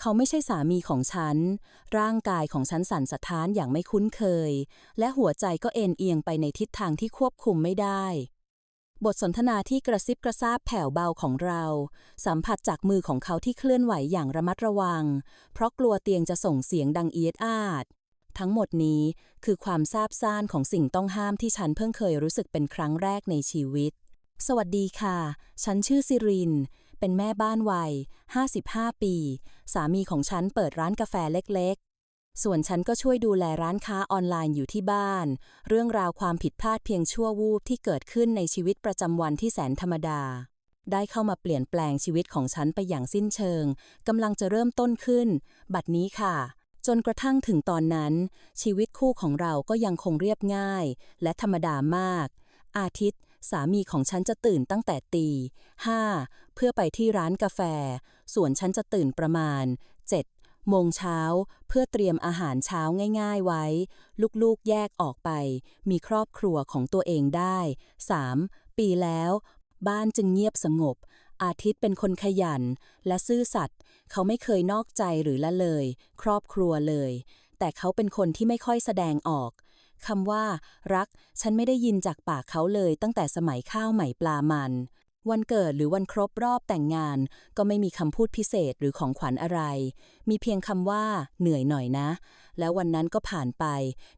เขาไม่ใช่สามีของฉัน ร่างกายของฉันสั่นสะท้านอย่างไม่คุ้นเคย และหัวใจก็เอ็นเอียงไปในทิศทางที่ควบคุมไม่ได้ บทสนทนาที่กระซิบกระซาบแผ่วเบาของเรา สัมผัสจากมือของเขาที่เคลื่อนไหวอย่างระมัดระวัง เพราะกลัวเตียงจะส่งเสียงดังเอียดอาด ทั้งหมดนี้คือความซาบซ่านของสิ่งต้องห้ามที่ฉันเพิ่งเคยรู้สึกเป็นครั้งแรกในชีวิตสวัสดีค่ะ ฉันชื่อซิริน เป็นแม่บ้านวัย 55 ปี สามีของฉันเปิดร้านกาแฟเล็กๆ ส่วนฉันก็ช่วยดูแลร้านค้าออนไลน์อยู่ที่บ้าน เรื่องราวความผิดพลาดเพียงชั่ววูบที่เกิดขึ้นในชีวิตประจำวันที่แสนธรรมดา ได้เข้ามาเปลี่ยนแปลงชีวิตของฉันไปอย่างสิ้นเชิงกำลังจะเริ่มต้นขึ้น บัดนี้ค่ะจนกระทั่งถึงตอนนั้น ชีวิตคู่ของเราก็ยังคงเรียบง่าย และธรรมดามาก อาทิตย์ สามีของฉันจะตื่นตั้งแต่ตีห้าเพื่อไปที่ร้านกาแฟ ส่วนฉันจะตื่นประมาณ7โมงเช้าเพื่อเตรียมอาหารเช้าง่ายๆไว้ ลูกๆแยกออกไป มีครอบครัวของตัวเองได้ 3. ปีแล้ว บ้านจึงเงียบสงบ อาทิตย์เป็นคนขยัน และซื่อสัตย์เขาไม่เคยนอกใจหรือละเลย ครอบครัวเลย แต่เขาเป็นคนที่ไม่ค่อยแสดงออก คำว่า รัก ฉันไม่ได้ยินจากปากเขาเลยตั้งแต่สมัยข้าวใหม่ปลามัน วันเกิดหรือวันครบรอบแต่งงาน ก็ไม่มีคำพูดพิเศษหรือของขวัญอะไร มีเพียงคำว่า เหนื่อยหน่อยนะ แล้ววันนั้นก็ผ่านไป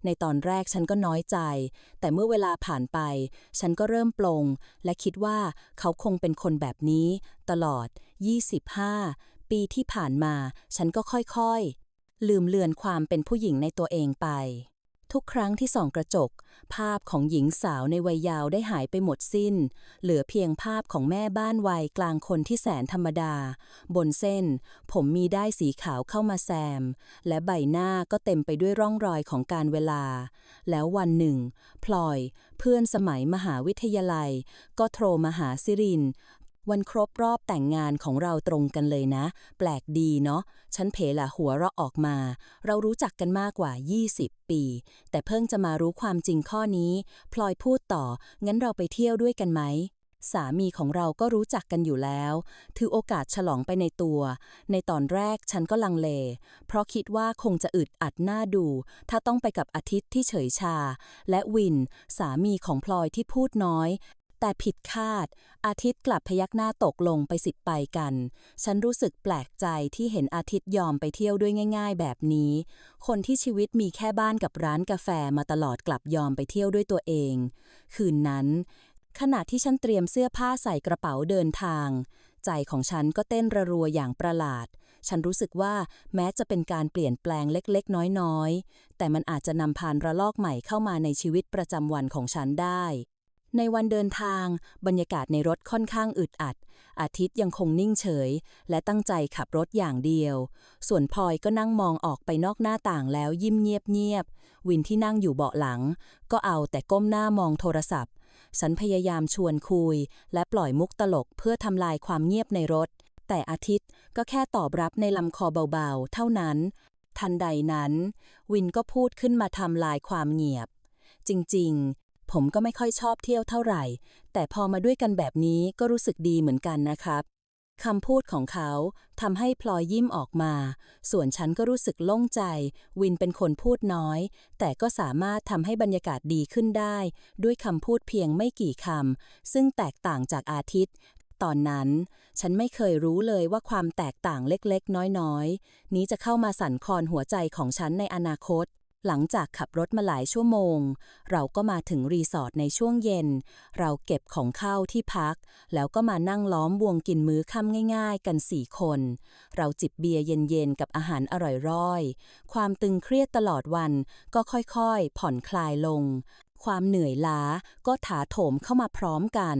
ในตอนแรกฉันก็น้อยใจ แต่เมื่อเวลาผ่านไป ฉันก็เริ่มปลง และคิดว่าเขาคงเป็นคนแบบนี้ ตลอด 25 ปีที่ผ่านมา ฉันก็ค่อยๆลืมเลือนความเป็นผู้หญิงในตัวเองไป ทุกครั้งที่ส่องกระจก ภาพของหญิงสาวในวัยยาวได้หายไปหมดสิ้น เหลือเพียงภาพของแม่บ้านวัยกลางคนที่แสนธรรมดา บนเส้น ผมมีได้สีขาวเข้ามาแซม และใบหน้าก็เต็มไปด้วยร่องรอยของการเวลา แล้ววันหนึ่ง พลอย เพื่อนสมัยมหาวิทยาลัย ก็โทรมาหาซิริน วันครบรอบแต่งงานของเราตรงกันเลยนะ แปลกดีเนาะ ฉันเพละหัวเราะออกมา เรารู้จักกันมากกว่า 20 ปี แต่เพิ่งจะมารู้ความจริงข้อนี้ พลอยพูดต่อ งั้นเราไปเที่ยวด้วยกันไหม สามีของเราก็รู้จักกันอยู่แล้ว ถือโอกาสฉลองไปในตัว ในตอนแรกฉันก็ลังเล เพราะคิดว่าคงจะอึดอัดหน้าดู ถ้าต้องไปกับอาทิตย์ที่เฉยชา และวิน สามีของพลอยที่พูดน้อย แต่ผิดคาด อาทิตย์กลับพยักหน้าตกลงไปสิบไปกัน ฉันรู้สึกแปลกใจที่เห็นอาทิตย์ยอมไปเที่ยวด้วยง่าย ๆ แบบนี้ คนที่ชีวิตมีแค่บ้านกับร้านกาแฟมาตลอดกลับยอมไปเที่ยวด้วยตัวเอง คืนนั้น ขณะที่ฉันเตรียมเสื้อผ้าใส่กระเป๋าเดินทาง ใจของฉันก็เต้นระรัวอย่างประหลาด ฉันรู้สึกว่าแม้จะเป็นการเปลี่ยนแปลงเล็กๆ น้อยๆ แต่มันอาจจะนำพานระลอกใหม่เข้ามาในชีวิตประจำวันของฉันได้ ในวันเดินทาง บรรยากาศในรถค่อนข้างอึดอัด อาทิตย์ยังคงนิ่งเฉย และตั้งใจขับรถอย่างเดียว ส่วนพลอยก็นั่งมองออกไปนอกหน้าต่างแล้วยิ้มเงียบๆวินที่นั่งอยู่เบาะหลัง ก็เอาแต่ก้มหน้ามองโทรศัพท์ ฉันพยายามชวนคุย และปล่อยมุกตลกเพื่อทำลายความเงียบในรถ แต่อาทิตย์ก็แค่ตอบรับในลำคอเบาๆ เท่านั้น ทันใดนั้น วินก็พูดขึ้นมาทำลายความเงียบจริงๆ ผมก็ไม่ค่อยชอบเที่ยวเท่าไหร่ แต่พอมาด้วยกันแบบนี้ก็รู้สึกดีเหมือนกันนะครับคำพูดของเขาทำให้พลอยยิ้มออกมา ส่วนฉันก็รู้สึกโล่งใจ วินเป็นคนพูดน้อย แต่ก็สามารถทำให้บรรยากาศดีขึ้นได้ ด้วยคำพูดเพียงไม่กี่คำ ซึ่งแตกต่างจากอาทิตย์ ตอนนั้น ฉันไม่เคยรู้เลยว่าความแตกต่างเล็กๆ น้อยๆ นี้จะเข้ามาสั่นคลอนหัวใจของฉันในอนาคต หลังจากขับรถมาหลายชั่วโมง เราก็มาถึงรีสอร์ทในช่วงเย็น เราเก็บของเข้าที่พัก แล้วก็มานั่งล้อมวงกินมื้อค่ำง่าย ๆ กันสี่คน เราจิบเบียร์เย็นๆ กับอาหารอร่อยๆ ความตึงเครียดตลอดวันก็ค่อยๆ ผ่อนคลายลง ความเหนื่อยล้าก็ถาโถมเข้ามาพร้อมกัน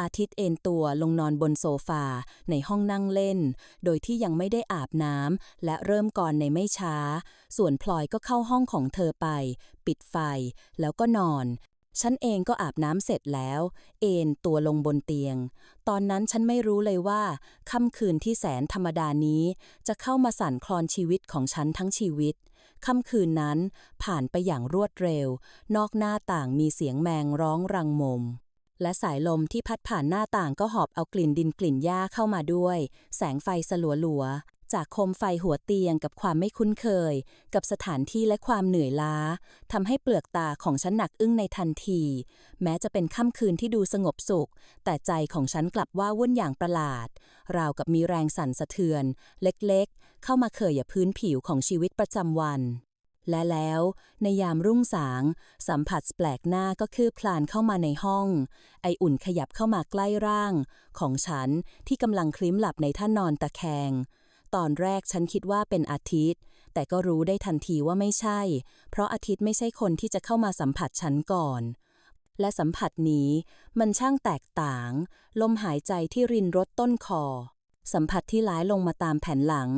อาทิตย์เอนตัวลงนอนบนโซฟา ในห้องนั่งเล่น โดยที่ยังไม่ได้อาบน้ำและเริ่มก่อนในไม่ช้า ส่วนพลอยก็เข้าห้องของเธอไป ปิดไฟ แล้วก็นอนฉันเองก็อาบน้ำเสร็จแล้ว เอนตัวลงบนเตียง ตอนนั้นฉันไม่รู้เลยว่าค่ำคืนที่แสนธรรมดานี้ จะเข้ามาสั่นคลอนชีวิตของฉันทั้งชีวิต ค่ำคืนนั้นผ่านไปอย่างรวดเร็ว นอกหน้าต่างมีเสียงแมงร้องรังมม และสายลมที่พัดผ่านหน้าต่างก็หอบเอากลิ่นดินกลิ่นหญ้าเข้ามาด้วย แสงไฟสลัวหลวๆ จากโคมไฟหัวเตียงกับความไม่คุ้นเคย กับสถานที่และความเหนื่อยล้าทำให้เปลือกตาของฉันหนักอึ้งในทันที แม้จะเป็นค่ำคืนที่ดูสงบสุข แต่ใจของฉันกลับว่าวุ่นอย่างประหลาด ราวกับมีแรงสั่นสะเทือน เล็กๆ เข้ามาเขย่อพื้นผิวของชีวิตประจำวัน และแล้วในยามรุ่งสาง สัมผัสแปลกหน้าก็คืบคลานเข้ามาในห้อง ไออุ่นขยับเข้ามาใกล้ร่าง ของฉันที่กำลังคลิ้มหลับในท่านอนตะแคงตอนแรกฉันคิดว่าเป็นอาทิตย์ แต่ก็รู้ได้ทันทีว่าไม่ใช่ เพราะอาทิตย์ไม่ใช่คนที่จะเข้ามาสัมผัสฉันก่อน และสัมผัสนี้มันช่างแตกต่าง ลมหายใจที่รินรดต้นคอ สัมผัสที่ล้ายลงมาตามแผ่นหลัง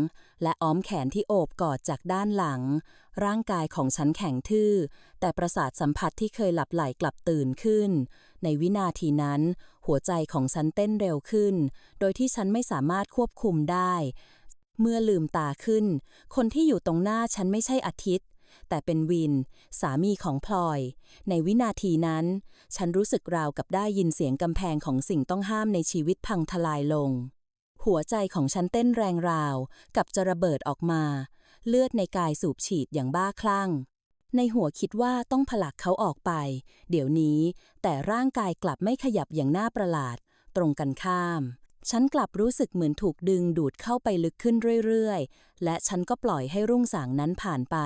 และอ้อมแขนที่โอบกอดจากด้านหลัง ร่างกายของฉันแข็งทื่อ แต่ประสาทสัมผัสที่เคยหลับไหลกลับตื่นขึ้น ในวินาทีนั้น หัวใจของฉันเต้นเร็วขึ้น โดยที่ฉันไม่สามารถควบคุมได้ เมื่อลืมตาขึ้น คนที่อยู่ตรงหน้าฉันไม่ใช่อาทิตย์แต่เป็นวิน สามีของพลอย ในวินาทีนั้น ฉันรู้สึกราวกับได้ยินเสียงกำแพงของสิ่งต้องห้ามในชีวิตพังทลายลง หัวใจของฉันเต้นแรงราว กับจะระเบิดออกมา เลือดในกายสูบฉีดอย่างบ้าคลั่ง ในหัวคิดว่าต้องผลักเขาออกไป เดี๋ยวนี้ แต่ร่างกายกลับไม่ขยับอย่างน่าประหลาด ตรงกันข้าม ฉันกลับรู้สึกเหมือนถูกดึงดูดเข้าไปลึกขึ้นเรื่อยๆ และฉันก็ปล่อยให้รุ่งสางนั้นผ่านไป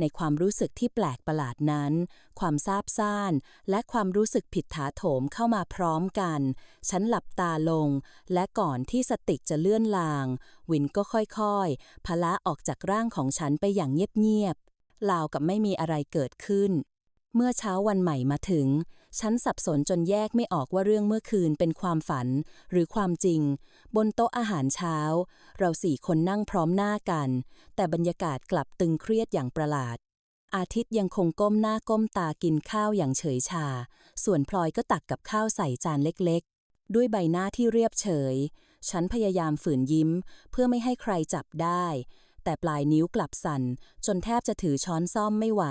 ในความรู้สึกที่แปลกประหลาดนั้น ความซาบซ่าน และความรู้สึกผิดถาโถมเข้ามาพร้อมกัน ฉันหลับตาลง และก่อนที่สติจะเลื่อนลาง วินก็ค่อยๆ พละออกจากร่างของฉันไปอย่างเงียบๆ ราวกับไม่มีอะไรเกิดขึ้น เมื่อเช้าวันใหม่มาถึง ฉันสับสนจนแยกไม่ออกว่าเรื่องเมื่อคืนเป็นความฝันหรือความจริง บนโต๊ะอาหารเช้า เราสี่คนนั่งพร้อมหน้ากัน แต่บรรยากาศกลับตึงเครียดอย่างประหลาด อาทิตย์ยังคงก้มหน้าก้มตากินข้าวอย่างเฉยชา ส่วนพลอยก็ตักกับข้าวใส่จานเล็กๆ ด้วยใบหน้าที่เรียบเฉย ฉันพยายามฝืนยิ้ม เพื่อไม่ให้ใครจับได้ แต่ปลายนิ้วกลับสั่น จนแทบจะถือช้อนซ่อมไม่ไหว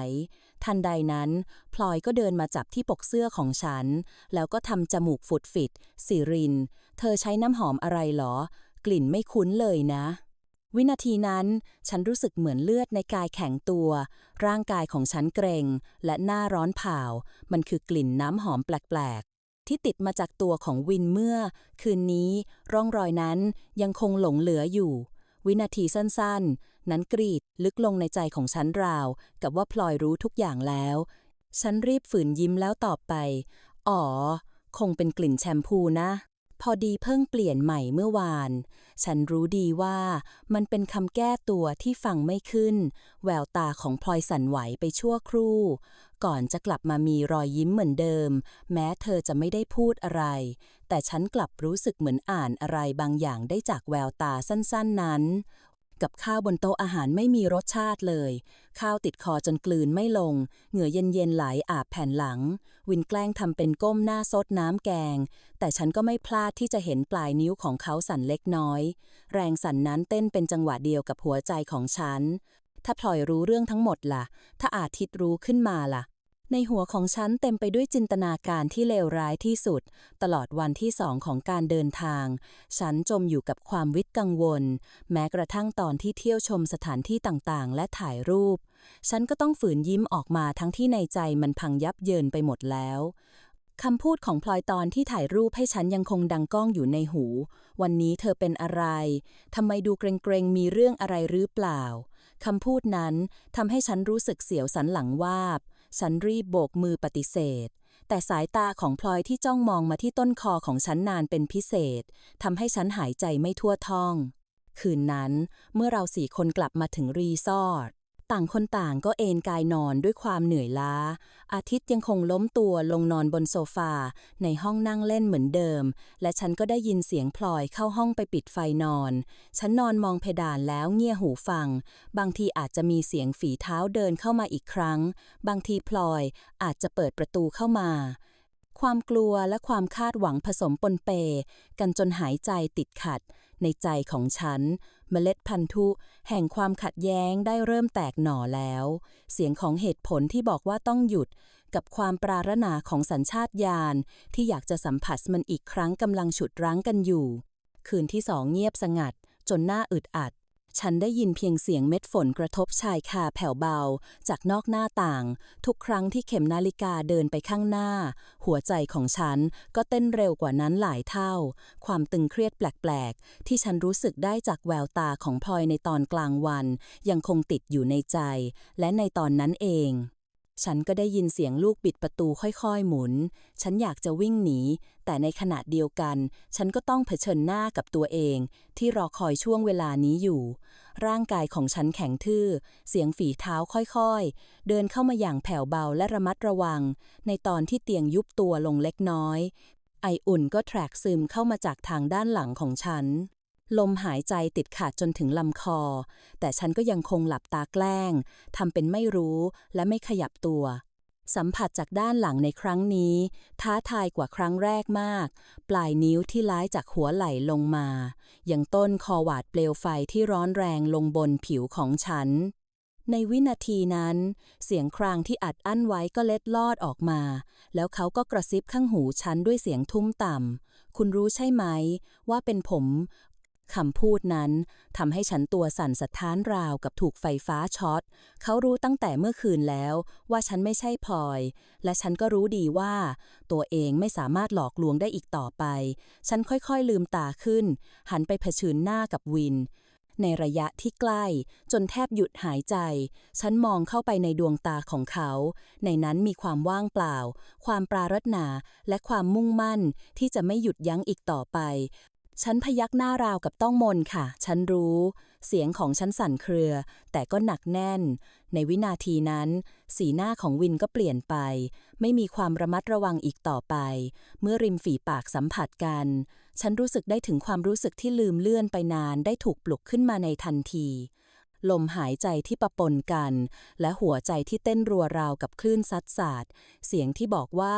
ทันใดนั้น พลอยก็เดินมาจับที่ปกเสื้อของฉัน แล้วก็ทำจมูกฝุดฟิดสิริน เธอใช้น้ำหอมอะไรหรอ กลิ่นไม่คุ้นเลยนะ วินาทีนั้นฉันรู้สึกเหมือนเลือดในกายแข็งตัว ร่างกายของฉันเกรงและหน้าร้อนเผามันคือกลิ่นน้ำหอมแปลกๆที่ติดมาจากตัวของวินเมื่อ คืนนี้ร่องรอยนั้นยังคงหลงเหลืออยู่ วินาทีสั้นๆ นั้นกรีดลึกลงในใจของฉันราว กับว่าพลอยรู้ทุกอย่างแล้ว ฉันรีบฝืนยิ้มแล้วตอบไป อ๋อ คงเป็นกลิ่นแชมพูนะ พอดีเพิ่งเปลี่ยนใหม่เมื่อวาน ฉันรู้ดีว่ามันเป็นคำแก้ตัวที่ฟังไม่ขึ้น แววตาของพลอยสั่นไหวไปชั่วครู่ก่อนจะกลับมามีรอยยิ้มเหมือนเดิม แม้เธอจะไม่ได้พูดอะไร แต่ฉันกลับรู้สึกเหมือนอ่านอะไรบางอย่างได้จากแววตาสั้นๆนั้น กับข้าวบนโต๊ะอาหารไม่มีรสชาติเลย ข้าวติดคอจนกลืนไม่ลง เหงื่อเย็นๆไหลอาบแผ่นหลัง วินแกล้งทำเป็นก้มหน้าซดน้ำแกง แต่ฉันก็ไม่พลาดที่จะเห็นปลายนิ้วของเขาสั่นเล็กน้อย แรงสั่นนั้นเต้นเป็นจังหวะเดียวกับหัวใจของฉัน ถ้าพลอยรู้เรื่องทั้งหมดล่ะ ถ้าอาทิตย์รู้ขึ้นมาล่ะ ในหัวของฉันเต็มไปด้วยจินตนาการที่เลวร้ายที่สุด ตลอดวันที่สองของการเดินทาง ฉันจมอยู่กับความวิตกังวล แม้กระทั่งตอนที่เที่ยวชมสถานที่ต่างๆ และถ่ายรูป ฉันก็ต้องฝืนยิ้มออกมาทั้งที่ในใจมันพังยับเยินไปหมดแล้วคำพูดของพลอยตอนที่ถ่ายรูปให้ฉันยังคงดังก้องอยู่ในหู วันนี้เธอเป็นอะไร ทำไมดูเกรงๆ มีเรื่องอะไรหรือเปล่า คำพูดนั้นทำให้ฉันรู้สึกเสียวสันหลังวาบ ฉันรีบโบกมือปฏิเสธ แต่สายตาของพลอยที่จ้องมองมาที่ต้นคอของฉันนานเป็นพิเศษทำให้ฉันหายใจไม่ทั่วท้อง คืนนั้นเมื่อเราสี่คนกลับมาถึงรีสอร์ท ต่างคนต่างก็เอนกายนอนด้วยความเหนื่อยล้า อาทิตย์ยังคงล้มตัวลงนอนบนโซฟา ในห้องนั่งเล่นเหมือนเดิม และฉันก็ได้ยินเสียงพลอยเข้าห้องไปปิดไฟนอน ฉันนอนมองเพดานแล้วเงี่ยหูฟัง บางทีอาจจะมีเสียงฝีเท้าเดินเข้ามาอีกครั้ง บางทีพลอยอาจจะเปิดประตูเข้ามา ความกลัวและความคาดหวังผสมปนเปกันจนหายใจติดขัด ในใจของฉัน เมล็ดพันธุ แห่งความขัดแย้งได้เริ่มแตกหน่อแล้ว เสียงของเหตุผลที่บอกว่าต้องหยุด กับความปรารถนาของสัญชาตญาณที่อยากจะสัมผัสมันอีกครั้งกำลังฉุดรั้งกันอยู่ คืนที่สองเงียบสงัด จนหน่าอึดอัด ฉันได้ยินเพียงเสียงเม็ดฝนกระทบชายคาแผ่วเบา จากนอกหน้าต่าง ทุกครั้งที่เข็มนาฬิกาเดินไปข้างหน้า หัวใจของฉันก็เต้นเร็วกว่านั้นหลายเท่า ความตึงเครียดแปลกๆ ที่ฉันรู้สึกได้จากแววตาของพลอยในตอนกลางวัน ยังคงติดอยู่ในใจ และในตอนนั้นเอง ฉันก็ได้ยินเสียงลูกปิดประตูค่อยๆหมุน ฉันอยากจะวิ่งหนี แต่ในขณะเดียวกัน ฉันก็ต้องเผชิญหน้ากับตัวเอง ที่รอคอยช่วงเวลานี้อยู่ ร่างกายของฉันแข็งทื่อ เสียงฝีเท้าค่อยๆ เดินเข้ามาอย่างแผ่วเบาและระมัดระวัง ในตอนที่เตียงยุบตัวลงเล็กน้อย ไออุ่นก็แทรกซึมเข้ามาจากทางด้านหลังของฉัน ลมหายใจติดขาดจนถึงลำคอ แต่ฉันก็ยังคงหลับตาแกล้งทำเป็นไม่รู้และไม่ขยับตัว สัมผัสจากด้านหลังในครั้งนี้ ท้าทายกว่าครั้งแรกมาก ปลายนิ้วที่ล้ายจากหัวไหล่ลงมาย่างต้นคอหวาดเปลวไฟที่ร้อนแรงลงบนผิวของฉันในวินาทีนั้น เสียงครางที่อัดอั้นไว้ก็เล็ดลอดออกมา แล้วเขาก็กระซิบข้างหูฉันด้วยเสียงทุ้มต่ำ คุณรู้ใช่ไหม ว่าเป็นผม คำพูดนั้นทำให้ฉันตัวสั่นสะท้านราวกับถูกไฟฟ้าช็อต เขารู้ตั้งแต่เมื่อคืนแล้ว ว่าฉันไม่ใช่พลอย และฉันก็รู้ดีว่า ตัวเองไม่สามารถหลอกลวงได้อีกต่อไป ฉันค่อยๆลืมตาขึ้น หันไปเผชิญหน้ากับวิน ในระยะที่ใกล้ จนแทบหยุดหายใจ ฉันมองเข้าไปในดวงตาของเขา ในนั้นมีความว่างเปล่า ความปรารถนา และความมุ่งมั่นที่จะไม่หยุดยั้งอีกต่อไป ฉันพยักหน้าราวกับต้องมนค่ะ ฉันรู้ เสียงของฉันสั่นเครือ แต่ก็หนักแน่น ในวินาทีนั้น สีหน้าของวินก็เปลี่ยนไป ไม่มีความระมัดระวังอีกต่อไป เมื่อริมฝีปากสัมผัสกัน ฉันรู้สึกได้ถึงความรู้สึกที่ลืมเลื่อนไปนานได้ถูกปลุกขึ้นมาในทันที ลมหายใจที่ประปนกัน และหัวใจที่เต้นรัวราวกับคลื่นซัดสาด เสียงที่บอกว่า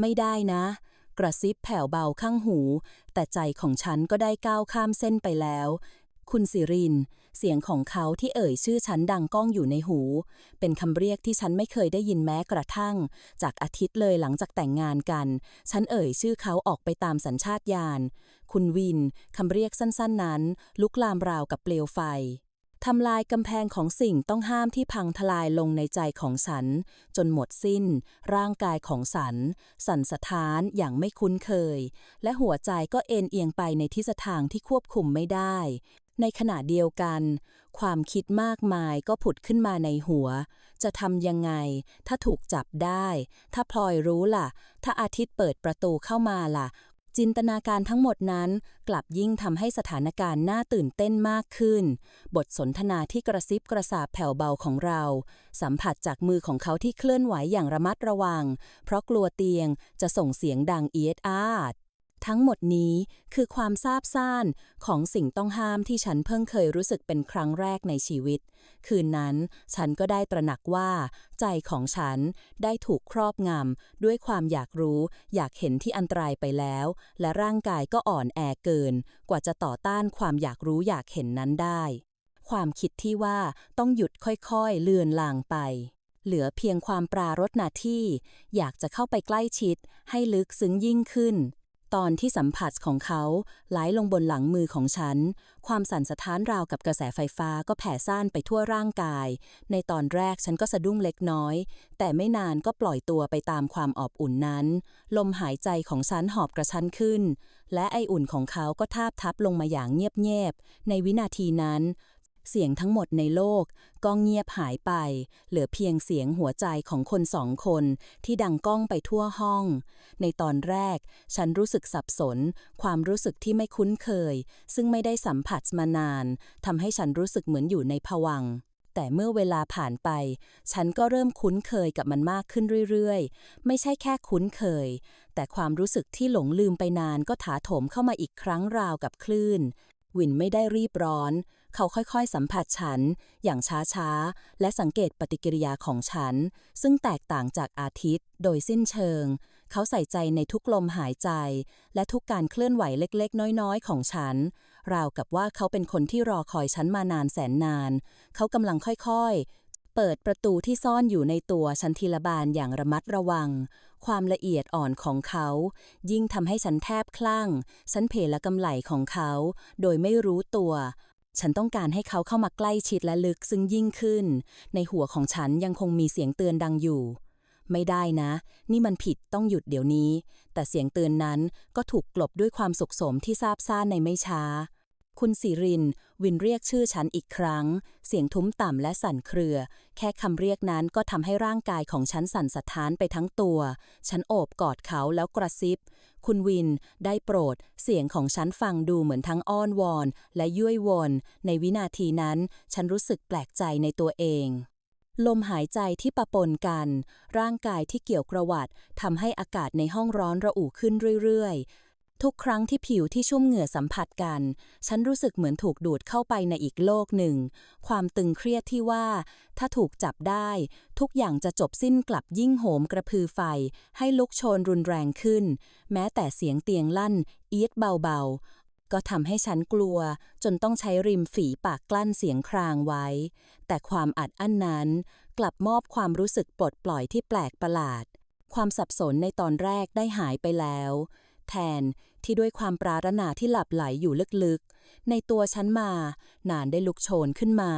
ไม่ได้นะ กระซิบแผ่วเบาข้างหู แต่ใจของฉันก็ได้ก้าวข้ามเส้นไปแล้ว คุณสิริน เสียงของเขาที่เอ่ยชื่อฉันดังก้องอยู่ในหู เป็นคำเรียกที่ฉันไม่เคยได้ยินแม้กระทั่ง จากอาทิตย์เลยหลังจากแต่งงานกัน ฉันเอ่ยชื่อเขาออกไปตามสัญชาตญาณ คุณวิน คำเรียกสั้นๆนั้น ลุกลามราวกับเปลวไฟ ทำลายกำแพงของสิ่งต้องห้ามที่พังทลายลงในใจของฉัน จนหมดสิ้น ร่างกายของฉัน สั่นสะท้านอย่างไม่คุ้นเคย และหัวใจก็เอ็นเอียงไปในทิศทางที่ควบคุมไม่ได้ ในขณะเดียวกัน ความคิดมากมายก็ผุดขึ้นมาในหัว จะทำยังไง ถ้าถูกจับได้ ถ้าพลอยรู้ล่ะ ถ้าอาทิตย์เปิดประตูเข้ามาล่ะ จินตนาการทั้งหมดนั้น กลับยิ่งทำให้สถานการณ์น่าตื่นเต้นมากขึ้น บทสนทนาที่กระซิบกระซาบแผ่วเบาของเรา สัมผัสจากมือของเขาที่เคลื่อนไหวอย่างระมัดระวัง เพราะกลัวเตียงจะส่งเสียงดังเอียดอาด ทั้งหมดนี้คือความซาบซ่านของสิ่งต้องห้ามที่ฉันเพิ่งเคยรู้สึกเป็นครั้งแรกในชีวิต คืนนั้นฉันก็ได้ตระหนักว่า ใจของฉันได้ถูกครอบงำด้วยความอยากรู้ อยากเห็นที่อันตรายไปแล้ว และร่างกายก็อ่อนแอเกิน กว่าจะต่อต้านความอยากรู้อยากเห็นนั้นได้ ความคิดที่ว่าต้องหยุดค่อยๆ เลือนลางไปเหลือเพียงความปรารถนาที่ อยากจะเข้าไปใกล้ชิดให้ลึกซึ้งยิ่งขึ้น ตอนที่สัมผัสของเขาไหลลงบนหลังมือของฉัน ความสั่นสะท้านราวกับกระแสไฟฟ้าก็แผ่ซ่านไปทั่วร่างกาย ในตอนแรกฉันก็สะดุ้งเล็กน้อย แต่ไม่นานก็ปล่อยตัวไปตามความอบอุ่นนั้น ลมหายใจของฉันหอบกระชั้นขึ้น และไออุ่นของเขาก็ทาบทับลงมาอย่างเงียบๆในวินาทีนั้น เสียงทั้งหมดในโลกก็เงียบหายไป เหลือเพียงเสียงหัวใจของคนสองคนที่ดังก้องไปทั่วห้อง ในตอนแรก ฉันรู้สึกสับสน ความรู้สึกที่ไม่คุ้นเคย ซึ่งไม่ได้สัมผัสมานานทำให้ฉันรู้สึกเหมือนอยู่ในภวังแต่เมื่อเวลาผ่านไป ฉันก็เริ่มคุ้นเคยกับมันมากขึ้นเรื่อยๆ ไม่ใช่แค่คุ้นเคย แต่ความรู้สึกที่หลงลืมไปนานก็ถาโถมเข้ามาอีกครั้งราวกับคลื่น วินไม่ได้รีบร้อน เขาค่อยๆสัมผัสฉัน อย่างช้าๆ และสังเกตปฏิกิริยาของฉัน ซึ่งแตกต่างจากอาทิตย์ โดยสิ้นเชิง เขาใส่ใจในทุกลมหายใจ และทุกการเคลื่อนไหวเล็กๆ น้อยๆ ของฉัน ราวกับว่าเขาเป็นคนที่รอคอยฉันมานานแสนนาน เขากำลังค่อยๆเปิดประตูที่ซ่อนอยู่ในตัวฉันทีละบานอย่างระมัดระวัง ความละเอียดอ่อนของเขา ยิ่งทำให้ฉันแทบคลั่ง ฉันเพละกำไหลของเขา โดยไม่รู้ตัว ฉันต้องการให้เขาเข้ามาใกล้ชิดและลึกซึ่งยิ่งขึ้น ในหัวของฉันยังคงมีเสียงเตือนดังอยู่ ไม่ได้นะ นี่มันผิดต้องหยุดเดี๋ยวนี้ แต่เสียงเตือนนั้นก็ถูกกลบด้วยความสุขสมที่ซาบซ่านในไม่ช้า คุณสิริน วินเรียกชื่อฉันอีกครั้ง เสียงทุ้มต่ำและสั่นเครือ แค่คำเรียกนั้นก็ทำให้ร่างกายของฉันสั่นสะท้านไปทั้งตัว ฉันโอบกอดเขาแล้วกระซิบ คุณวิน ได้โปรด เสียงของฉันฟังดูเหมือนทั้งอ้อนวอน และยั่ยวอนในวินาทีนั้น ฉันรู้สึกแปลกใจในตัวเองลมหายใจที่ปะปนกัน ร่างกายที่เกี่ยวกระวัดทำให้อากาศในห้องร้อนระอุขึ้นเรื่อยๆ ทุกครั้งที่ผิวที่ชุ่มเหงื่อสัมผัสกัน ฉันรู้สึกเหมือนถูกดูดเข้าไปในอีกโลกหนึ่ง ความตึงเครียดที่ว่า ถ้าถูกจับได้ ทุกอย่างจะจบสิ้นกลับยิ่งโหมกระพือไฟ ให้ลุกโชนรุนแรงขึ้น แม้แต่เสียงเตียงลั่น เอียดเบาๆ ก็ทำให้ฉันกลัว จนต้องใช้ริมฝีปากกลั้นเสียงครางไว้ แต่ความอัดอั้นนั้น กลับมอบความรู้สึกปลดปล่อยที่แปลกประหลาด ความสับสนในตอนแรกได้หายไปแล้ว แทน ที่ด้วยความปรารนาที่หลับไหลอยู่ลึกๆ ในตัวฉันมา นานได้ลุกโชนขึ้นมา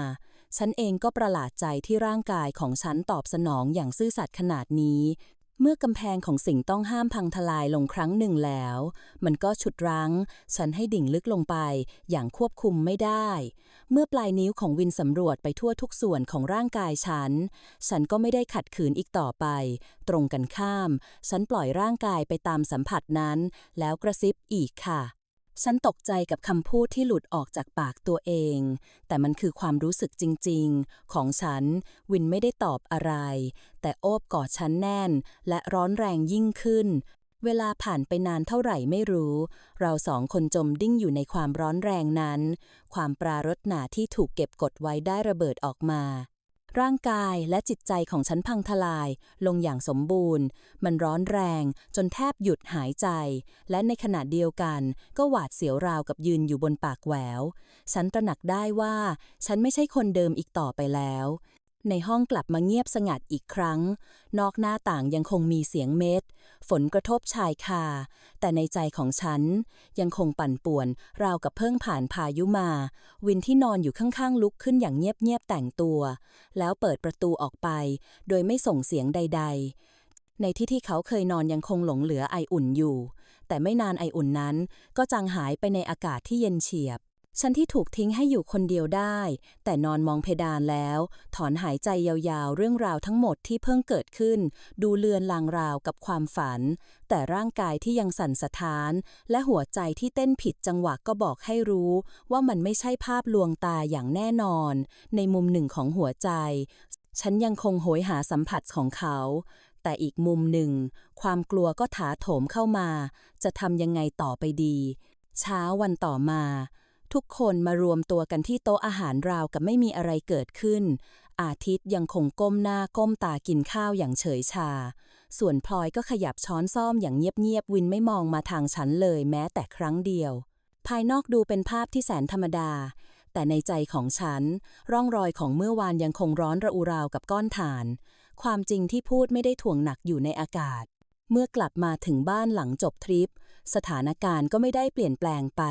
ฉันเองก็ประหลาดใจที่ร่างกายของฉันตอบสนองอย่างซื่อสัตย์ขนาดนี้ เมื่อกำแพงของสิ่งต้องห้ามพังทลายลงครั้งหนึ่งแล้ว มันก็ฉุดรั้ง ฉันให้ดิ่งลึกลงไปอย่างควบคุมไม่ได้ เมื่อปลายนิ้วของวินสำรวจไปทั่วทุกส่วนของร่างกายฉัน ฉันก็ไม่ได้ขัดขืนอีกต่อไป ตรงกันข้าม ฉันปล่อยร่างกายไปตามสัมผัสนั้น แล้วกระซิบอีกค่ะ ฉันตกใจกับคำพูดที่หลุดออกจากปากตัวเอง แต่มันคือความรู้สึกจริงๆ ของฉัน วินไม่ได้ตอบอะไร แต่โอบกอดฉันแน่น และร้อนแรงยิ่งขึ้น เวลาผ่านไปนานเท่าไหร่ไม่รู้ เราสองคนจมดิ้งอยู่ในความร้อนแรงนั้น ความปรารถนาที่ถูกเก็บกดไว้ได้ระเบิดออกมา ร่างกายและจิตใจของฉันพังทลาย ลงอย่างสมบูรณ์ มันร้อนแรงจนแทบหยุดหายใจ และในขณะเดียวกันก็หวาดเสียวราวกับยืนอยู่บนปากแหวว ฉันตระหนักได้ว่า ฉันไม่ใช่คนเดิมอีกต่อไปแล้ว ในห้องกลับมาเงียบสงัดอีกครั้ง นอกหน้าต่างยังคงมีเสียงเม็ด ฝนกระทบชายคา แต่ในใจของฉัน ยังคงปั่นป่วน ราวกับเพิ่งผ่านพายุมา วินที่นอนอยู่ข้างๆลุกขึ้นอย่างเงียบๆแต่งตัว แล้วเปิดประตูออกไป โดยไม่ส่งเสียงใด ๆ ในที่ที่เขาเคยนอนยังคงหลงเหลือไออุ่นอยู่ แต่ไม่นานไออุ่นนั้น ก็จางหายไปในอากาศที่เย็นเฉียบ ฉันที่ถูกทิ้งให้อยู่คนเดียวได้ แต่นอนมองเพดานแล้ว ถอนหายใจยาวๆ เรื่องราวทั้งหมดที่เพิ่งเกิดขึ้น ดูเลือนลางราวกับความฝัน แต่ร่างกายที่ยังสั่นสะท้าน และหัวใจที่เต้นผิดจังหวะก็บอกให้รู้ว่ามันไม่ใช่ภาพลวงตาอย่างแน่นอน ในมุมหนึ่งของหัวใจ ฉันยังคงโหยหาสัมผัสของเขาแต่อีกมุมหนึ่ง ความกลัวก็ถาโถมเข้ามา จะทำยังไงต่อไปดี เช้าวันต่อมา ทุกคนมารวมตัวกันที่โต๊ะอาหารราวกับไม่มีอะไรเกิดขึ้น อาทิตย์ยังคงก้มหน้าก้มตากินข้าวอย่างเฉยชา ส่วนพลอยก็ขยับช้อนซ่อมอย่างเงียบๆวินไม่มองมาทางฉันเลยแม้แต่ครั้งเดียว ภายนอกดูเป็นภาพที่แสนธรรมดา แต่ในใจของฉัน ร่องรอยของเมื่อวานยังคงร้อนระอุราวกับก้อนถ่าน ความจริงที่พูดไม่ได้ถ่วงหนักอยู่ในอากาศ เมื่อกลับมาถึงบ้านหลังจบทริป สถานการณ์ก็ไม่ได้เปลี่ยนแปลงไป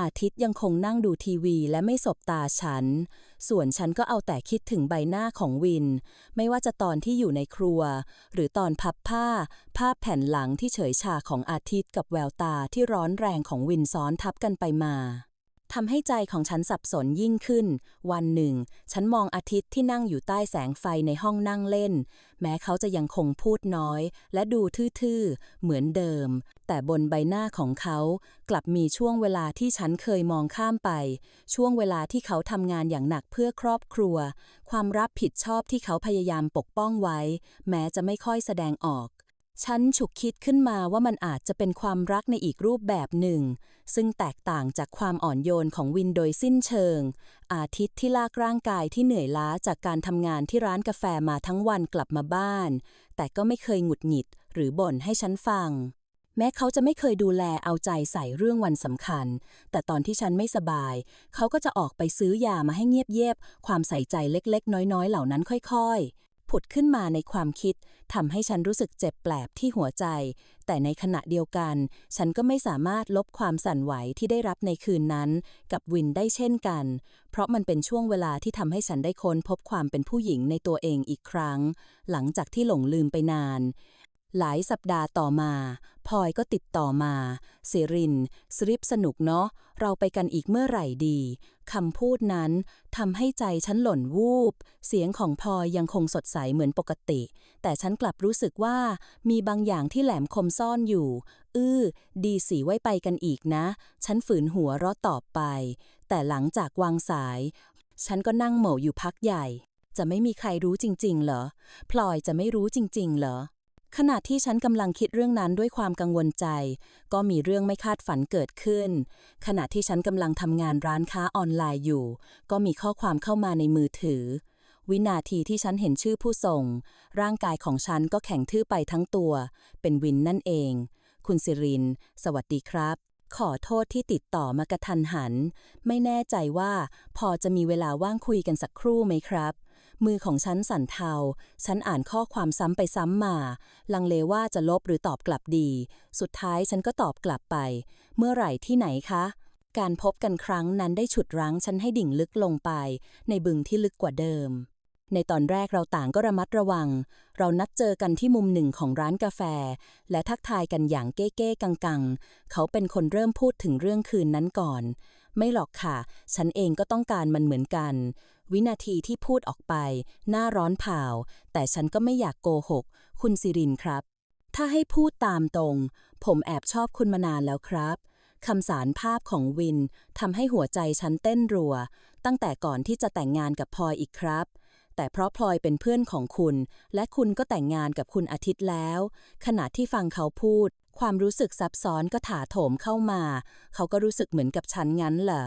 อาทิตย์ยังคงนั่งดูทีวีและไม่สบตาฉัน ส่วนฉันก็เอาแต่คิดถึงใบหน้าของวิน ไม่ว่าจะตอนที่อยู่ในครัว หรือตอนพับผ้า ภาพแผ่นหลังที่เฉยชาของอาทิตย์กับแววตาที่ร้อนแรงของวินซ้อนทับกันไปมา ทำให้ใจของฉันสับสนยิ่งขึ้น วันหนึ่ง ฉันมองอาทิตย์ที่นั่งอยู่ใต้แสงไฟในห้องนั่งเล่น แม้เขาจะยังคงพูดน้อย และดูทื่อๆ เหมือนเดิม แต่บนใบหน้าของเขากลับมีช่วงเวลาที่ฉันเคยมองข้ามไป ช่วงเวลาที่เขาทำงานอย่างหนักเพื่อครอบครัว ความรับผิดชอบที่เขาพยายามปกป้องไว้ แม้จะไม่ค่อยแสดงออก ฉันฉุกคิดขึ้นมาว่ามันอาจจะเป็นความรักในอีกรูปแบบหนึ่ง ซึ่งแตกต่างจากความอ่อนโยนของวินโดยสิ้นเชิง อาทิตย์ที่ลากร่างกายที่เหนื่อยล้าจากการทำงานที่ร้านกาแฟมาทั้งวันกลับมาบ้าน แต่ก็ไม่เคยหงุดหงิดหรือบ่นให้ฉันฟัง แม้เขาจะไม่เคยดูแลเอาใจใส่เรื่องวันสำคัญ แต่ตอนที่ฉันไม่สบาย เขาก็จะออกไปซื้อยามาให้เงียบๆความใส่ใจเล็กๆ น้อยๆ เหล่านั้นค่อยๆ ผุดขึ้นมาในความคิดทำให้ฉันรู้สึกเจ็บแปลบที่หัวใจ แต่ในขณะเดียวกัน ฉันก็ไม่สามารถลบความสั่นไหวที่ได้รับในคืนนั้น กับวินได้เช่นกัน เพราะมันเป็นช่วงเวลาที่ทำให้ฉันได้ค้นพบความเป็นผู้หญิงในตัวเองอีกครั้ง หลังจากที่หลงลืมไปนาน หลายสัปดาห์ต่อมา พลอยก็ติดต่อมาสิรินสริปสนุกเนาะ เราไปกันอีกเมื่อไหร่ดี คำพูดนั้นทำให้ใจฉันหล่นวูบ เสียงของพลอยยังคงสดใสเหมือนปกติ แต่ฉันกลับรู้สึกว่ามีบางอย่างที่แหลมคมซ่อนอยู่ อื้อ ดีสีไว้ไปกันอีกนะ ฉันฝืนหัวเราะตอบไป แต่หลังจากวางสาย ฉันก็นั่งเหม่ออยู่พักใหญ่ จะไม่มีใครรู้จริง ๆ เหรอ พลอยจะไม่รู้จริง ๆ เหรอ ขณะที่ฉันกำลังคิดเรื่องนั้นด้วยความกังวลใจ ก็มีเรื่องไม่คาดฝันเกิดขึ้น ขณะที่ฉันกำลังทำงานร้านค้าออนไลน์อยู่ ก็มีข้อความเข้ามาในมือถือ วินาทีที่ฉันเห็นชื่อผู้ส่ง ร่างกายของฉันก็แข็งทื่อไปทั้งตัว เป็นวินนั่นเอง คุณสิริน สวัสดีครับ ขอโทษที่ติดต่อมากระทันหัน ไม่แน่ใจว่าพอจะมีเวลาว่างคุยกันสักครู่ไหมครับ มือของฉันสั่นเทา ฉันอ่านข้อความซ้ำไปซ้ำมา ลังเลว่าจะลบหรือตอบกลับดี สุดท้ายฉันก็ตอบกลับไป เมื่อไหร่ที่ไหนคะ การพบกันครั้งนั้นได้ฉุดรั้งฉันให้ดิ่งลึกลงไป ในบึงที่ลึกกว่าเดิม ในตอนแรกเราต่างก็ระมัดระวัง เรานัดเจอกันที่มุมหนึ่งของร้านกาแฟ และทักทายกันอย่างเก้ๆกังๆ เขาเป็นคนเริ่มพูดถึงเรื่องคืนนั้นก่อนไม่หรอกค่ะ ฉันเองก็ต้องการมันเหมือนกัน วินาทีที่พูดออกไป หน้าร้อนเผาแต่ฉันก็ไม่อยากโกหก คุณสิรินครับ ถ้าให้พูดตามตรง ผมแอบชอบคุณมานานแล้วครับคำสารภาพของวินทำให้หัวใจฉันเต้นรัว ตั้งแต่ก่อนที่จะแต่งงานกับพลอยอีกครับ แต่เพราะพลอยเป็นเพื่อนของคุณ และคุณก็แต่งงานกับคุณอาทิตย์แล้ว ขณะที่ฟังเขาพูด ความรู้สึกซับซ้อนก็ถาโถมเข้ามา เขาก็รู้สึกเหมือนกับฉันงั้นเหรอ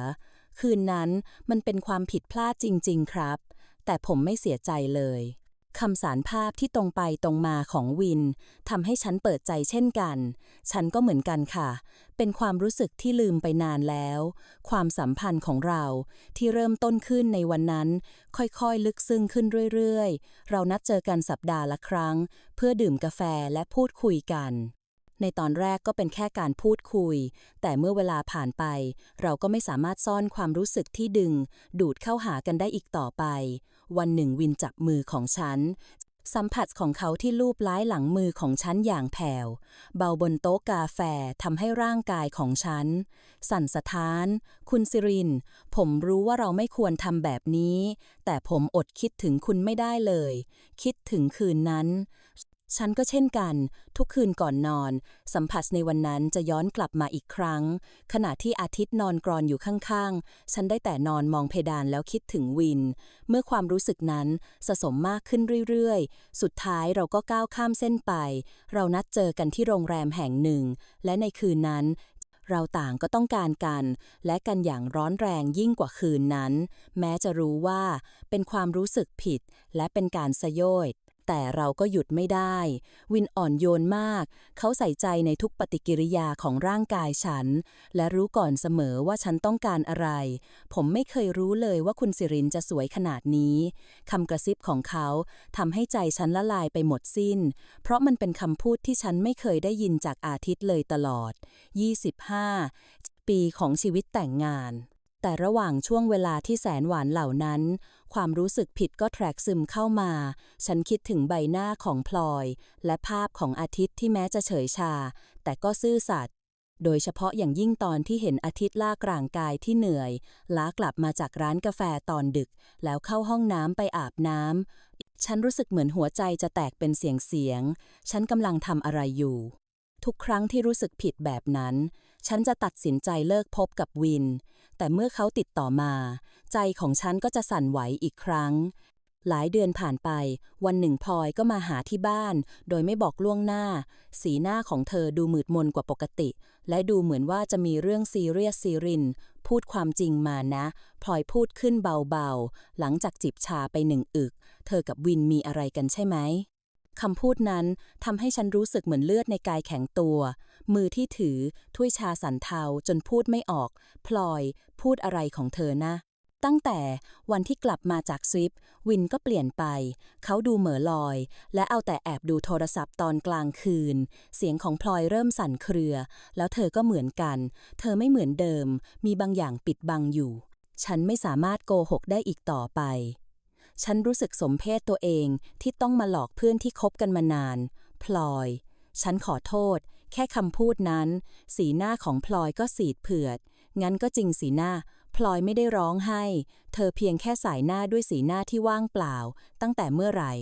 คืนนั้นมันเป็นความผิดพลาดจริง ๆ ครับ แต่ผมไม่เสียใจเลยคำสารภาพที่ตรงไปตรงมาของวินทำให้ฉันเปิดใจเช่นกัน ฉันก็เหมือนกันค่ะ เป็นความรู้สึกที่ลืมไปนานแล้ว ความสัมพันธ์ของเราที่เริ่มต้นขึ้นในวันนั้น ค่อยๆ ลึกซึ้งขึ้นเรื่อยๆ เรานัดเจอกันสัปดาห์ละครั้ง เพื่อดื่มกาแฟและพูดคุยกัน ในตอนแรกก็เป็นแค่การพูดคุย แต่เมื่อเวลาผ่านไป เราก็ไม่สามารถซ่อนความรู้สึกที่ดึง ดูดเข้าหากันได้อีกต่อไป วันหนึ่งวินจับมือของฉัน สัมผัสของเขาที่ลูบล้ายหลังมือของฉันอย่างแผ่ว เบาบนโต๊ะกาแฟทำให้ร่างกายของฉัน สั่นสะท้าน คุณสิริน ผมรู้ว่าเราไม่ควรทำแบบนี้ แต่ผมอดคิดถึงคุณไม่ได้เลย คิดถึงคืนนั้น ฉันก็เช่นกัน ทุกคืนก่อนนอน สัมผัสในวันนั้นจะย้อนกลับมาอีกครั้ง ขณะที่อาทิตย์นอนกรอนอยู่ข้างๆ ฉันได้แต่นอนมองเพดานแล้วคิดถึงวิน เมื่อความรู้สึกนั้นสะสมมากขึ้นเรื่อยๆ สุดท้ายเราก็ก้าวข้ามเส้นไป เรานัดเจอกันที่โรงแรมแห่งหนึ่ง และในคืนนั้นเราต่างก็ต้องการกัน และกันอย่างร้อนแรงยิ่งกว่าคืนนั้น แม้จะรู้ว่าเป็นความรู้สึกผิด และเป็นการสยโยด แต่เราก็หยุดไม่ได้ วินอ่อนโยนมาก เขาใส่ใจในทุกปฏิกิริยาของร่างกายฉัน และรู้ก่อนเสมอว่าฉันต้องการอะไร ผมไม่เคยรู้เลยว่าคุณสิรินจะสวยขนาดนี้คำกระซิบของเขาทำให้ใจฉันละลายไปหมดสิ้น เพราะมันเป็นคำพูดที่ฉันไม่เคยได้ยินจากอาทิตย์เลยตลอด 25 ปีของชีวิตแต่งงาน แต่ระหว่างช่วงเวลาที่แสนหวานเหล่านั้น ความรู้สึกผิดก็แทรกซึมเข้ามา ฉันคิดถึงใบหน้าของพลอย และภาพของอาทิตย์ที่แม้จะเฉยชา แต่ก็ซื่อสัตย์โดยเฉพาะอย่างยิ่งตอนที่เห็นอาทิตย์ลากร่างกายที่เหนื่อย ล้ากลับมาจากร้านกาแฟตอนดึก แล้วเข้าห้องน้ำไปอาบน้ำ ฉันรู้สึกเหมือนหัวใจจะแตกเป็นเสียงเสียง ฉันกำลังทำอะไรอยู่ ทุกครั้งที่รู้สึกผิดแบบนั้น ฉันจะตัดสินใจเลิกพบกับวิน แต่เมื่อเขาติดต่อมา ใจของฉันก็จะสั่นไหวอีกครั้ง หลายเดือนผ่านไป วันหนึ่งพลอยก็มาหาที่บ้าน โดยไม่บอกล่วงหน้า สีหน้าของเธอดูหมืดมนกว่าปกติ และดูเหมือนว่าจะมีเรื่องซีเรียสซีริน พูดความจริงมานะพลอยพูดขึ้นเบาๆ หลังจากจิบชาไปหนึ่งอึก เธอกับวินมีอะไรกันใช่ไหมคำพูดนั้นทำให้ฉันรู้สึกเหมือนเลือดในกายแข็งตัว มือที่ถือถ้วยชาสันเทาจนพูดไม่ออก พลอย พูดอะไรของเธอนะ ตั้งแต่วันที่กลับมาจากทริปวินก็เปลี่ยนไป เขาดูเหม่อลอย และเอาแต่แอบดูโทรศัพท์ตอนกลางคืน เสียงของพลอยเริ่มสั่นเครือ แล้วเธอก็เหมือนกัน เธอไม่เหมือนเดิม มีบางอย่างปิดบังอยู่ ฉันไม่สามารถโกหกได้อีกต่อไปฉันรู้สึกสมเพศตัวเองที่ต้องมาหลอกเพื่อนที่คบกันมานาน พลอย ฉันขอโทษ แค่คำพูดนั้น สีหน้าของพลอยก็สีดเผือด งั้นก็จริงสีหน้า พลอยไม่ได้ร้องไห้ เธอเพียงแค่สายหน้าด้วยสีหน้าที่ว่างเปล่า ตั้งแต่เมื่อไหร่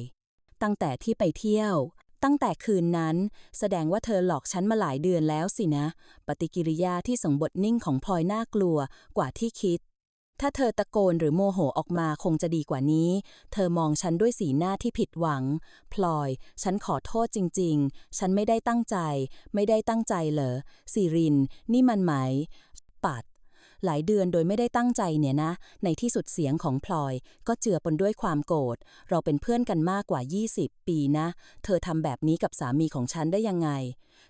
ตั้งแต่ที่ไปเที่ยว ตั้งแต่คืนนั้น แสดงว่าเธอหลอกฉันมาหลายเดือนแล้วสินะ ปฏิกิริยาที่ส่งบทนิ่งของพลอยน่ากลัวกว่าที่คิด ถ้าเธอตะโกนหรือโมโหออกมาคงจะดีกว่านี้ เธอมองฉันด้วยสีหน้าที่ผิดหวัง พลอย ฉันขอโทษจริง ๆ ฉันไม่ได้ตั้งใจ ไม่ได้ตั้งใจเหรอสิริน นี่มันไหม ปัด หลายเดือนโดยไม่ได้ตั้งใจเนี่ยนะ ในที่สุดเสียงของพลอย ก็เจือปนด้วยความโกรธ เราเป็นเพื่อนกันมากกว่า 20 ปีนะ เธอทำแบบนี้กับสามีของฉันได้ยังไง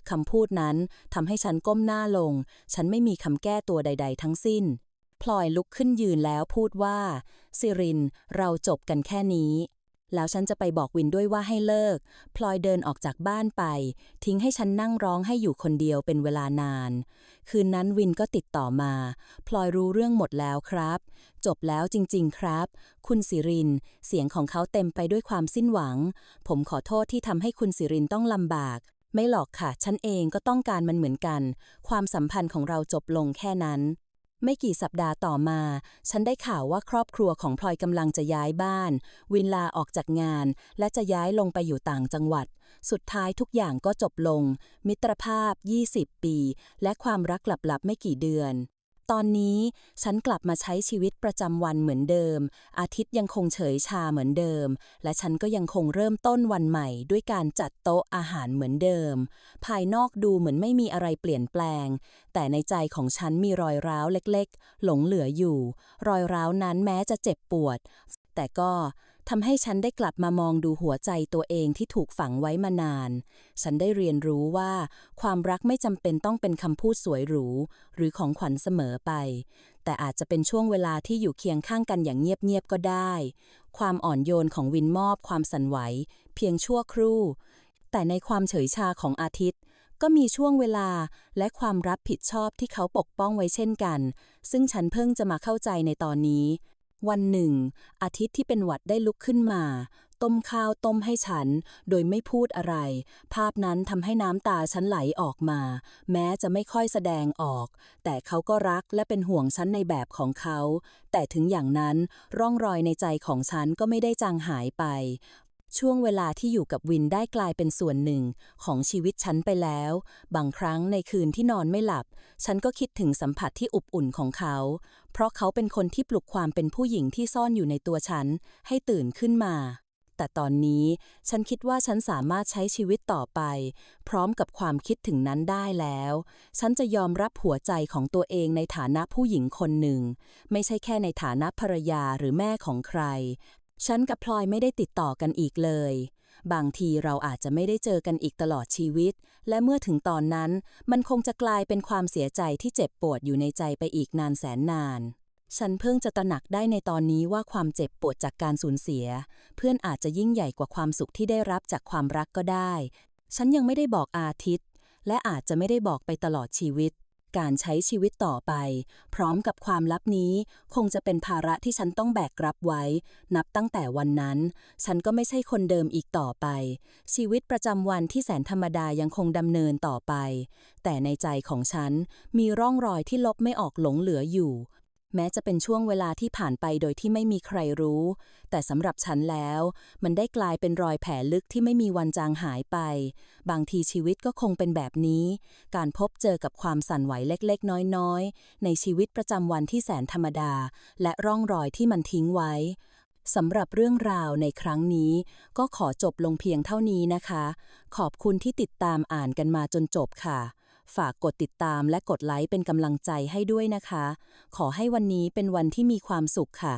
คำพูดนั้นทำให้ฉันก้มหน้าลง ฉันไม่มีคำแก้ตัวใด ๆ ทั้งสิ้น พลอยลุกขึ้นยืนแล้วพูดว่าสิริน เราจบกันแค่นี้ แล้วฉันจะไปบอกวินด้วยว่าให้เลิก พลอยเดินออกจากบ้านไป ทิ้งให้ฉันนั่งร้องให้อยู่คนเดียวเป็นเวลานาน คืนนั้นวินก็ติดต่อมา พลอยรู้เรื่องหมดแล้วครับ จบแล้วจริง ๆ ครับ คุณสิริน เสียงของเขาเต็มไปด้วยความสิ้นหวัง ผมขอโทษที่ทำให้คุณสิรินต้องลำบากไม่หรอกค่ะ ฉันเองก็ต้องการมันเหมือนกัน ความสัมพันธ์ของเราจบลงแค่นั้น ไม่กี่สัปดาห์ต่อมา ฉันได้ข่าวว่าครอบครัวของพลอยกำลังจะย้ายบ้าน วินลาออกจากงาน และจะย้ายลงไปอยู่ต่างจังหวัด สุดท้ายทุกอย่างก็จบลง มิตรภาพ 20 ปี และความรักหลับๆไม่กี่เดือน ตอนนี้ฉันกลับมาใช้ชีวิตประจำวันเหมือนเดิม อาทิตย์ยังคงเฉยชาเหมือนเดิม และฉันก็ยังคงเริ่มต้นวันใหม่ ด้วยการจัดโต๊ะอาหารเหมือนเดิม ภายนอกดูเหมือนไม่มีอะไรเปลี่ยนแปลง แต่ในใจของฉันมีรอยร้าวเล็กๆ หลงเหลืออยู่ รอยร้าวนั้นแม้จะเจ็บปวด แต่ก็ ทำให้ฉันได้กลับมามองดูหัวใจตัวเองที่ถูกฝังไว้มานาน ฉันได้เรียนรู้ว่า ความรักไม่จำเป็นต้องเป็นคำพูดสวยหรู หรือของขวัญเสมอไป แต่อาจจะเป็นช่วงเวลาที่อยู่เคียงข้างกันอย่างเงียบๆก็ได้ ความอ่อนโยนของวินมอบความสั่นไหว เพียงชั่วครู่ แต่ในความเฉยชาของอาทิตย์ก็มีช่วงเวลาและความรับผิดชอบที่เขาปกป้องไว้เช่นกัน ซึ่งฉันเพิ่งจะมาเข้าใจในตอนนี้ วันหนึ่ง อาทิตย์ที่เป็นหวัดได้ลุกขึ้นมา ต้มข้าวต้มให้ฉัน โดยไม่พูดอะไร ภาพนั้นทำให้น้ำตาฉันไหลออกมา แม้จะไม่ค่อยแสดงออก แต่เขาก็รักและเป็นห่วงฉันในแบบของเขา แต่ถึงอย่างนั้นร่องรอยในใจของฉันก็ไม่ได้จางหายไป ช่วงเวลาที่อยู่กับวินได้กลายเป็นส่วนหนึ่งของชีวิตฉันไปแล้ว บางครั้งในคืนที่นอนไม่หลับ ฉันก็คิดถึงสัมผัสที่อบอุ่นของเขา เพราะเขาเป็นคนที่ปลุกความเป็นผู้หญิงที่ซ่อนอยู่ในตัวฉัน ให้ตื่นขึ้นมา แต่ตอนนี้ฉันคิดว่าฉันสามารถใช้ชีวิตต่อไป พร้อมกับความคิดถึงนั้นได้แล้ว ฉันจะยอมรับหัวใจของตัวเองในฐานะผู้หญิงคนหนึ่ง ไม่ใช่แค่ในฐานะภรรยาหรือแม่ของใคร ฉันกับพลอยไม่ได้ติดต่อกันอีกเลย บางทีเราอาจจะไม่ได้เจอกันอีกตลอดชีวิต และเมื่อถึงตอนนั้น มันคงจะกลายเป็นความเสียใจที่เจ็บปวดอยู่ในใจไปอีกนานแสนนาน ฉันเพิ่งจะตระหนักได้ในตอนนี้ว่าความเจ็บปวดจากการสูญเสีย เพื่อนอาจจะยิ่งใหญ่กว่าความสุขที่ได้รับจากความรักก็ได้ ฉันยังไม่ได้บอกอาทิตย์ และอาจจะไม่ได้บอกไปตลอดชีวิต การใช้ชีวิตต่อไป พร้อมกับความลับนี้คงจะเป็นภาระที่ฉันต้องแบกรับไว้ นับตั้งแต่วันนั้น ฉันก็ไม่ใช่คนเดิมอีกต่อไป ชีวิตประจำวันที่แสนธรรมดายังคงดำเนินต่อไป แต่ในใจของฉันมีร่องรอยที่ลบไม่ออกหลงเหลืออยู่ แม้จะเป็นช่วงเวลาที่ผ่านไปโดยที่ไม่มีใครรู้ แต่สำหรับฉันแล้ว มันได้กลายเป็นรอยแผลลึกที่ไม่มีวันจางหายไป บางทีชีวิตก็คงเป็นแบบนี้ การพบเจอกับความสั่นไหวเล็กๆ น้อยๆ ในชีวิตประจำวันที่แสนธรรมดา และร่องรอยที่มันทิ้งไว้สำหรับเรื่องราวในครั้งนี้ ก็ขอจบลงเพียงเท่านี้นะคะ ขอบคุณที่ติดตามอ่านกันมาจนจบค่ะ ฝากกดติดตามและกดไลค์เป็นกำลังใจให้ด้วยนะคะ ขอให้วันนี้เป็นวันที่มีความสุขค่ะ